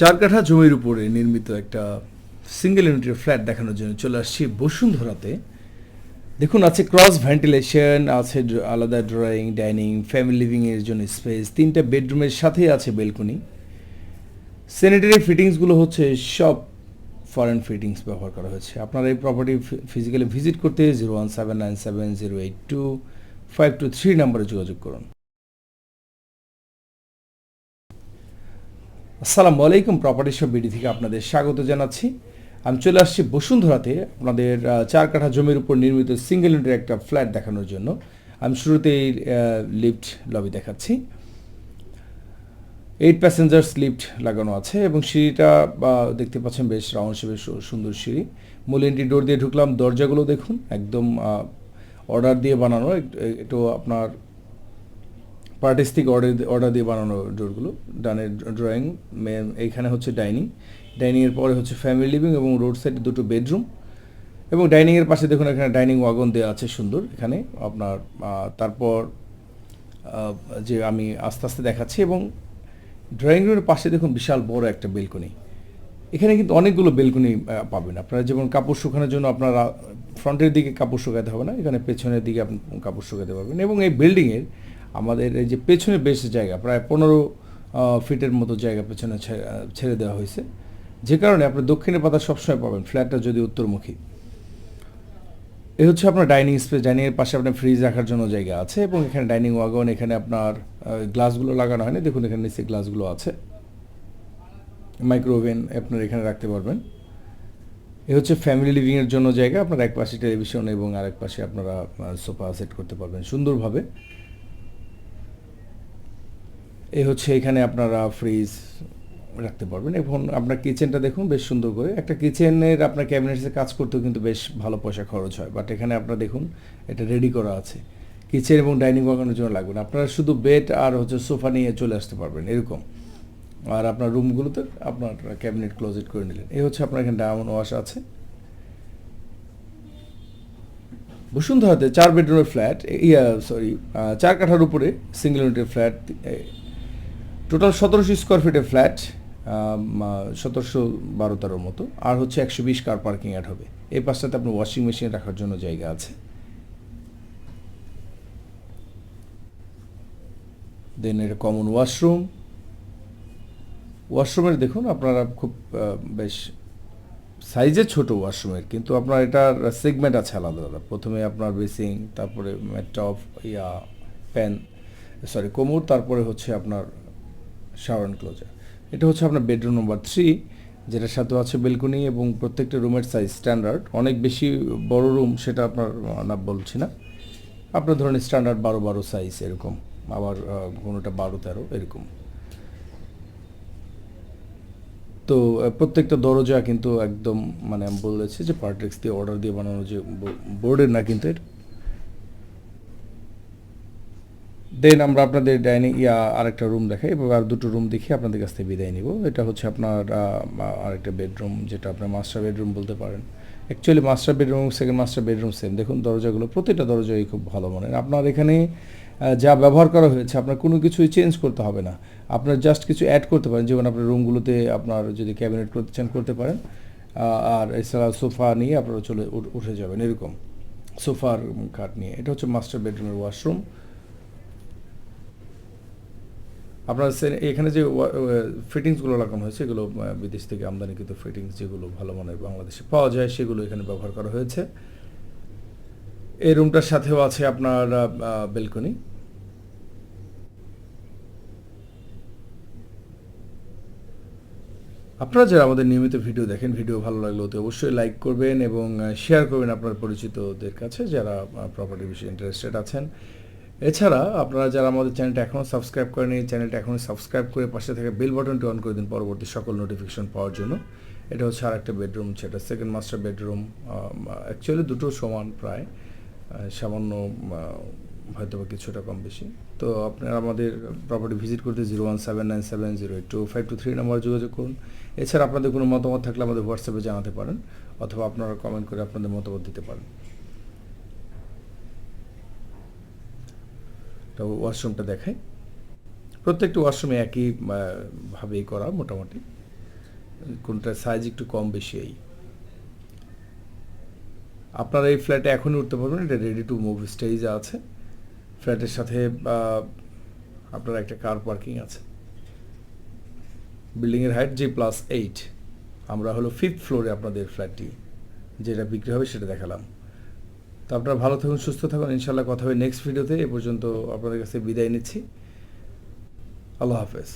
চার কাঠা জমির উপরে নির্মিত একটা সিঙ্গেল ইউনিটের ফ্ল্যাট দেখানোর জন্য চলে আসছি বসুন্ধরাতে। দেখুন, আছে ক্রস ভেন্টিলেশন আছে আলাদা ড্রয়িং ডাইনিং ফ্যামিলি লিভিংয়ের জন্য স্পেস তিনটা বেডরুমের সাথেই আছে বেলকনি স্যানিটারি ফিটিংসগুলো হচ্ছে সব ফরেন ফিটিংস ব্যবহার করা হয়েছে। আপনারা এই প্রপার্টি ফিজিক্যালি ভিজিট করতে zero one seven nine seven zero eight two five two three নাম্বারে যোগাযোগ করুন। আসসালামু আলাইকুম প্রপার্টি শপ বিডি থেকে আপনাদের স্বাগত জানাচ্ছি। আমি চলে আসছি বসুন্ধরাতে আপনাদের চার কাঠা জমির উপর নির্মিত সিঙ্গেল ইউনিটের একটা ফ্ল্যাট দেখানোর জন্য। আমি শুরুতেই লিফট লবি দেখাচ্ছি। এইট প্যাসেঞ্জার্স লিফট লাগানো আছে এবং সিঁড়িটা দেখতে পাচ্ছেন বেশ রাউন্ড শেপের সুন্দর সিঁড়ি। মূল এন্ট্রি ডোর দিয়ে ঢুকলাম, দরজাগুলো দেখুন, একদম অর্ডার দিয়ে বানানো একটু আপনার পার্টিস্টিক অর্ডার অর্ডার দিয়ে বানানো ডোরগুলো ডানের ড্রয়িং এইখানে হচ্ছে ডাইনিং ডাইনিংয়ের পরে হচ্ছে ফ্যামিলি লিভিং এবং রোড সাইডে দুটো বেডরুম এবং ডাইনিংয়ের পাশে দেখুন এখানে ডাইনিং ওয়াগন দেওয়া আছে সুন্দর। এখানে আপনার তারপর যে আমি আস্তে আস্তে দেখাচ্ছি এবং ড্রয়িং রুমের পাশে দেখুন বিশাল বড় একটা বেলকনি এখানে কিন্তু অনেকগুলো বেলকনি পাবেন। আপনারা যেমন কাপড় শুকানোর জন্য আপনারা ফ্রন্টের দিকে কাপড় শুকাতে হবে না, এখানে পেছনের দিকে আপনি কাপড় শুকাতে পারবেন। এবং এই বিল্ডিংয়ের আমাদের এই যে পেছনে বেশ জায়গা, প্রায় পনেরো ফিটের মতো জায়গা পেছনে ছেড়ে দেওয়া হয়েছে। যে কারণে আপনি দক্ষিণের পাতা সবসময় পাবেন, ফ্ল্যাটটা যদি উত্তরমুখী। এ হচ্ছে আপনার ডাইনিং স্পেস ডাইনিংয়ের পাশে আপনার ফ্রিজ রাখার জন্য জায়গা আছে এবং এখানে ডাইনিং ওয়াগন, এখানে আপনার গ্লাসগুলো লাগানো হয়নি। দেখুন এখানে নিচে গ্লাসগুলো আছে। মাইক্রোওভেন আপনার এখানে রাখতে পারবেন। এ হচ্ছে ফ্যামিলি লিভিংয়ের জন্য জায়গা। আপনার এক পাশে টেলিভিশন এবং আরেক পাশে আপনারা সোফা সেট করতে পারবেন সুন্দরভাবে। এ হচ্ছে এখানে আপনারা ফ্রিজ রাখতে পারবেন এবং আপনার কিচেনটা দেখুন, বেশ সুন্দর করে। একটা কিচেনের আপনার ক্যাবিনেটসে কাজ করতেও কিন্তু বেশ ভালো পয়সা খরচ হয় বাট এখানে আপনারা দেখুন, এটা রেডি করা আছে। কিচেন এবং ডাইনিং ওয়াগনের জন্য লাগবে না। আপনারা শুধু বেড আর হচ্ছে সোফা নিয়ে চলে আসতে পারবেন, এরকম। আর আপনার রুমগুলোতে আপনার ক্যাবিনেট ক্লোজেট করে নিলেন। এই হচ্ছে আপনার এখানে ডায়মন্ড ওয়াশ আছে। বসুন্ধরাতে চার বেডরুমের ফ্ল্যাট ইয়া সরি চার কাঠার উপরে সিঙ্গেল ইউনিটের ফ্ল্যাট টোটাল সতেরোশো স্কোয়ার ফিটের ফ্ল্যাট সতেরোশো বারো তেরোর মতো। আর হচ্ছে একশো বিশ কার পার্কিং অ্যাড হবে। এই পাশটাতে আপনার ওয়াশিং মেশিন রাখার জন্য জায়গা আছে। দেন এটা কমন ওয়াশরুম ওয়াশরুমের দেখুন, আপনারা খুব বেশ সাইজে ছোট ওয়াশরুমের কিন্তু আপনার এটার সেগমেন্ট আছে আলাদা আলাদা। প্রথমে আপনার বেসিং তারপরে টপ, ইয়া, প্যান সরি কোমর, তারপরে হচ্ছে আপনার শাওয়ার ক্লোজার এটা হচ্ছে আপনার বেডরুম নম্বর থ্রি যেটার সাথে আছে বেলকনি এবং প্রত্যেকটা রুমের সাইজ স্ট্যান্ডার্ড অনেক বেশি বড় রুম সেটা আপনার, না বলছি না। আপনার ধরুন স্ট্যান্ডার্ড বারো বারো সাইজ এরকম, আবার কোনোটা বারো তেরো এরকম। তো প্রত্যেকটা দরজা কিন্তু একদম মানে আমি বলেছি যে পার্টেক্স দিয়ে অর্ডার দিয়ে বানানো যে বোর্ডের না কিন্তু এটা দেন আমরা আপনাদের ডাইনিং, ইয়া আরেকটা রুম দেখাই এবং আর দুটো রুম দেখে আপনাদের কাছ থেকে বিদায় নিব। এটা হচ্ছে আপনার আরেকটা বেডরুম যেটা আপনার মাস্টার বেডরুম বলতে পারেন। Actually master bedroom second master bedroom same দেখুন, দরজাগুলো, প্রতিটা দরজাই খুব ভালো মানের। আপনার এখানে যা ব্যবহার করা হয়েছে, আপনার কোনো কিছুই চেঞ্জ করতে হবে না। আপনার জাস্ট কিছু অ্যাড করতে পারেন। যেমন আপনার রুমগুলোতে আপনার যদি ক্যাবিনেট করতে চান করতে পারেন আর এছাড়া সোফা নিয়ে আপনারা চলে উঠ- উঠে যাবেন, এরকম। সোফার খাট নিয়ে। এটা হচ্ছে মাস্টার বেডরুমের ওয়াশরুম আপনার এখানে যে ফিটিংসগুলো লাগানো হয়েছে এগুলো বিদেশ থেকে আমদানিকৃত ফিটিংস যেগুলো ভালো মানের বাংলাদেশে পাওয়া যায়, সেগুলো এখানে ব্যবহার করা হয়েছে। এই রুমটার সাথেও আছে আপনার বেলকনি আপনারা যারা আমাদের নিয়মিত ভিডিও দেখেন, ভিডিও ভালো লাগলে অতি অবশ্যই লাইক করবেন এবং শেয়ার করবেন আপনার পরিচিতদের কাছে যারা প্রপার্টি বিষয়ে ইন্টারেস্টেড আছেন। এছাড়া আপনারা যারা আমাদের চ্যানেলটা এখনও সাবস্ক্রাইব করেনি চ্যানেলটা এখনও সাবস্ক্রাইব করে পাশে থাকা বেল বাটনটি অন করে দিন পরবর্তী সকল নোটিফিকেশন পাওয়ার জন্য। এটা হচ্ছে আর একটা বেডরুম সেটা সেকেন্ড মাস্টার বেডরুম অ্যাকচুয়ালি দুটো সমান প্রায় সামান্য হয়তো বা কিছুটা কম বেশি। তো আপনারা আমাদের প্রপার্টি ভিজিট করতে zero one seven nine seven zero eight two five two three number যোগাযোগ করুন। এছাড়া আপনাদের কোনো মতামত থাকলে আমাদের হোয়াটসঅ্যাপে জানাতে পারেন, অথবা আপনারা কমেন্ট করে আপনাদের মতামত দিতে পারেন। তো ওয়াশরুমটা দেখাই। প্রত্যেকটা ওয়াশরুমে একই ভাবেই করা মোটামুটি। কোনটার সাইজ একটু কম বেশি এই। আপনারা এই ফ্ল্যাটে এখনই উঠতে পারবেন, এটা রেডি টু মুভ স্টেজে আছে। ফ্ল্যাটের সাথে আপনার একটা কার পার্কিং আছে। বিল্ডিংয়ের হাইট জি প্লাস এইট আমরা হলো ফিফথ ফ্লোরে আপনাদের ফ্ল্যাটটি যেটা বিক্রি হবে সেটা দেখালাম। তো আপনারা ভালো থাকুন, সুস্থ থাকুন। ইনশাল্লাহ কথা হবে নেক্সট ভিডিওতে। এ পর্যন্ত আপনাদের কাছে বিদায় নিচ্ছি। আল্লাহ হাফেজ।